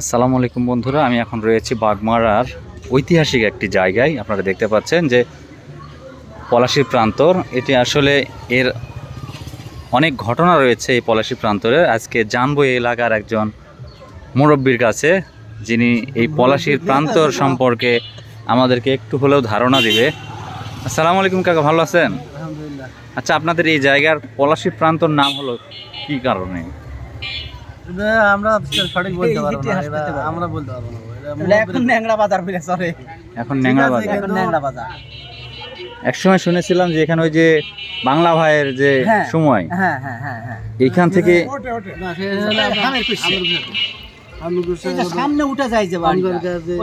আসসালামু আলাইকুম বন্ধুরা আমি এখন রয়েছি বাগমারার ঐতিহাসিক একটি জায়গায়। আপনারা দেখতে পাচ্ছেন যে পলাশীর প্রান্তর এটি আসলে এর অনেক ঘটনা রয়েছে এই পলাশী প্রান্তরে। আজকে জানব এই এলাকার একজন মুরব্বীর কাছে যিনি এই পলাশির প্রান্তর সম্পর্কে আমাদেরকে একটু হলেও ধারণা দিবে। আসসালামু আলাইকুম কাকা ভালো আছেন? আচ্ছা আপনাদের এই জায়গার পলাশী প্রান্তর নাম হলো কি কারণে? আমরা সঠিক বলতে পারব না আমরা বলতে পারব না। এখন ন্যাংরা বাজার বলে চলে এখন ন্যাংরা বাজার। এখন ন্যাংরা বাজার। একসময় শুনেছিলাম যে এখানে ওই যে বাংলা ভাইয়ের যে হ্যাঁ। সময় হ্যাঁ হ্যাঁ হ্যাঁ হ্যাঁ। থেকে সামনে উঠে যায় যে বাড়ি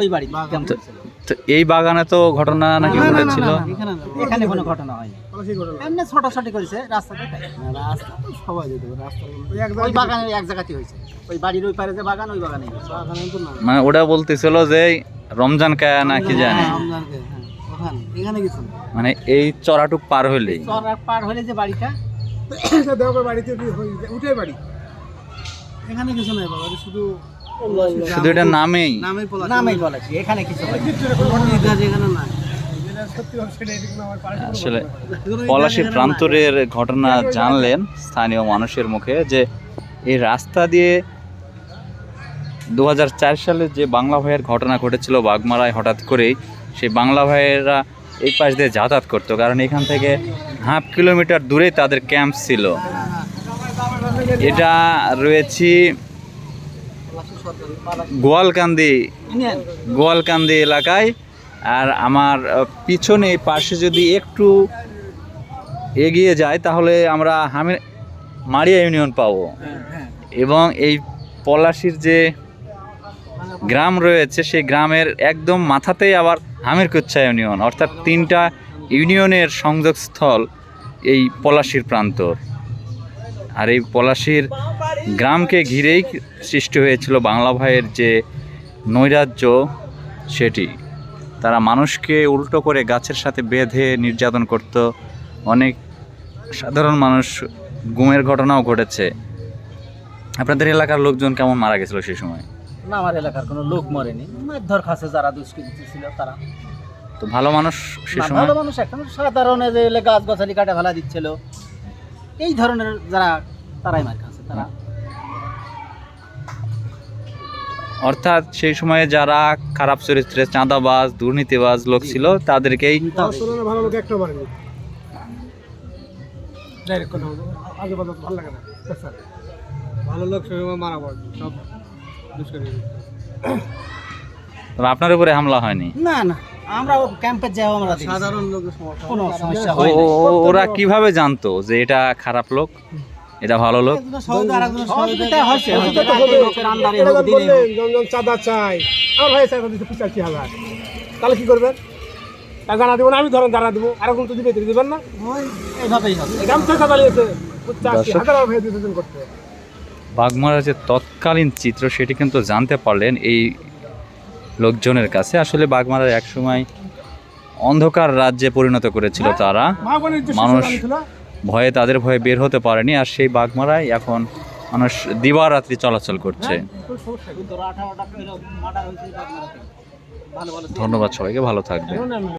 ওই বাড়ি কেমন? তো এই বাগানে তো ঘটনা নাকি ঘটেছিল? এখানে কোনো ঘটনা হয়নি। এমনি ছোট ছোট করেছে রাস্তা রাস্তা তো সবাই যেতে পারে, রাস্তা ওই বাগানে এক জায়গাতে হয়েছে। ওই বাড়ির ওই পারে যে বাগান ওই বাগানে। মানে ওটা বলতেছিল যে রমজান কায়া নাকি জানি? হ্যাঁ, হ্যাঁ, ওখানে, এখানে কিছু মানে এই চড়াটুক পার হইলেই চর পার হলে যে বাড়িটা দেওয়া বাড়িতে উঠে বাড়ি। এখানে কিছু নাই বাবা, শুধু শুধু এটা নামেই নামেই পলাশী। বলেছি এখানে কিছু এখানে। আসলে পলাশী প্রান্তরের ঘটনা জানলেন স্থানীয় মানুষের মুখে যে এই রাস্তা দিয়ে দু হাজার চার সালে যে বাংলা ভাইয়ের ঘটনা ঘটেছিল বাগমারায় হঠাৎ করেই সেই বাংলা ভাইয়েরা এই পাশ দিয়ে যাতায়াত করতো কারণ এখান থেকে হাফ কিলোমিটার দূরেই তাদের ক্যাম্প ছিল এটা রয়েছি। গোয়ালকান্দি। গোয়ালকান্দি এলাকায়। আর আমার পিছনে পাশে যদি একটু এগিয়ে যায় তাহলে আমরা হামির মারিয়া ইউনিয়ন পাবো। হ্যাঁ এবং এই পলাশির যে গ্রাম রয়েছে সেই গ্রামের একদম মাথাতেই আবার হামিরকুচ্ছা ইউনিয়ন অর্থাৎ তিনটা ইউনিয়নের সংযোগস্থল এই পলাশির প্রান্তর। আর এই পলাশির গ্রামকে ঘিরেই সৃষ্টি হয়েছিল বাংলা ভাইয়ের যে নৈরাজ্য সেটি। তারা মানুষকে উল্টো করে গাছের সাথে বেঁধে নির্যাতন করত। অনেক সাধারণ মানুষ গুমের ঘটনাও ঘটেছে। আপনাদের এলাকার লোকজন কেমন মারা গেছিল সেই সময়? না আমার এলাকার কোনো লোক মরেনি। মারধর খাসে যারা দুষ্কৃতি ছিল তারা। তো ভালো মানুষ সে সময়? ভালো মানুষ এখন সাধারণ যে গাছ গাছালি কাটা ফেলা দিচ্ছিল। এই ধরনের যারা তারাই মার খাচ্ছে তারা। অর্থাৎ সেই সময়ে যারা খারাপ চরিত্রে চাঁদাবাজ দুর্নীতিবাজ লোক ছিল তাদেরকেই ভালো লোক একটা মারেনি ডাইরেক্ট কথা বলব। আগে কথা ভালো লাগে না? স্যার। ভালো লোক সবসময় মারা সব আপনার উপরে হামলা হয়নি? না না। আমরা ক্যাম্পে যাও আমরা সাধারণ লোকের সমস্যা। ওরা কীভাবে জানতো যে এটা খারাপ লোক? এটা ভালো লোক। চাঁদা চাই। আমার ভাই পঁচাশি হাজার। তাহলে কি করবেন? টাকা দেবো না আমি ধরেন দাঁড়া দেবো। আর এখন তো দিবে দিবেন না? পঁচাশি হাজার ভাই করতে। যে তৎকালীন চিত্র সেটি কিন্তু জানতে পারলেন এই লোকজনের কাছে। আসলে বাগমারার একসময় অন্ধকার রাজ্যে পরিণত করেছিল তারা। মানুষ ভয়ে তাদের ভয়ে বের হতে পারেনি আর সেই বাঘমারায় এখন মানুষ দিবারাত্রি চলাচল করছে। হয়েছে ধন্যবাদ সবাইকে ভালো থাকবে